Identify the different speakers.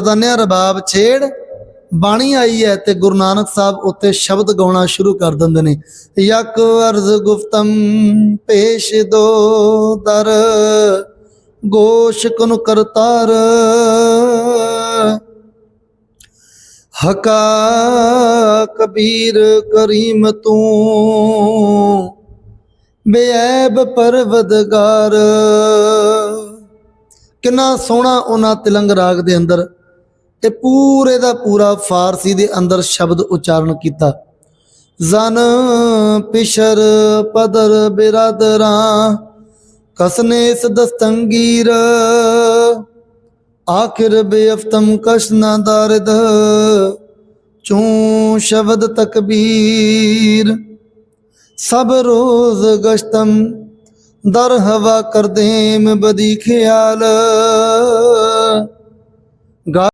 Speaker 1: ਮਰਦਾਨਿਆ ਰਬਾਬ ਛੇੜ, ਬਾਣੀ ਆਈ ਹੈ ਤੇ ਗੁਰੂ ਨਾਨਕ ਸਾਹਿਬ ਉੱਤੇ ਸ਼ਬਦ ਗਾਉਣਾ ਸ਼ੁਰੂ ਕਰ ਦਿੰਦੇ ਨੇ। ਯਕ ਅਰਜ਼ ਗੁਫਤਮ ਪੇਸ਼ ਦੋ ਦਰ ਗੋਸ਼ ਕੁਨ ਕਰਤਾਰ। ਹਕਾ ਕਬੀਰ ਕਰੀਮ ਤੂੰ ਬੇਅਬ ਪਰਵਦਗਾਰ। ਕਿੰਨਾ ਸੋਹਣਾ ਉਹਨਾਂ ਤਿਲੰਗ ਰਾਗ ਦੇ ਅੰਦਰ। ਤੇ ਪੂਰੇ ਦਾ ਪੂਰਾ ਫਾਰਸੀ ਦੇ ਅੰਦਰ ਸ਼ਬਦ ਉਚਾਰਨ ਕੀਤਾ। ਜ਼ਨ ਪਿਸ਼ਰ ਪਦਰ ਬਿਰਾਦਰਾਂ ਕਸਨੇਸ ਦਸਤੰਗੀਰ, ਆਖਿਰ ਬੇਅਫਤਮ ਕਸ਼ਨਾ ਦਰਦ, ਚੂੰ ਸ਼ਬਦ ਤਕਬੀਰ। ਸਭ ਰੋਜ਼ ਗਸ਼ਤਮ ਦਰ ਹਵਾ ਕਰਦੇਮ ਬਦੀ ਖਿਆਲ। ਗਾ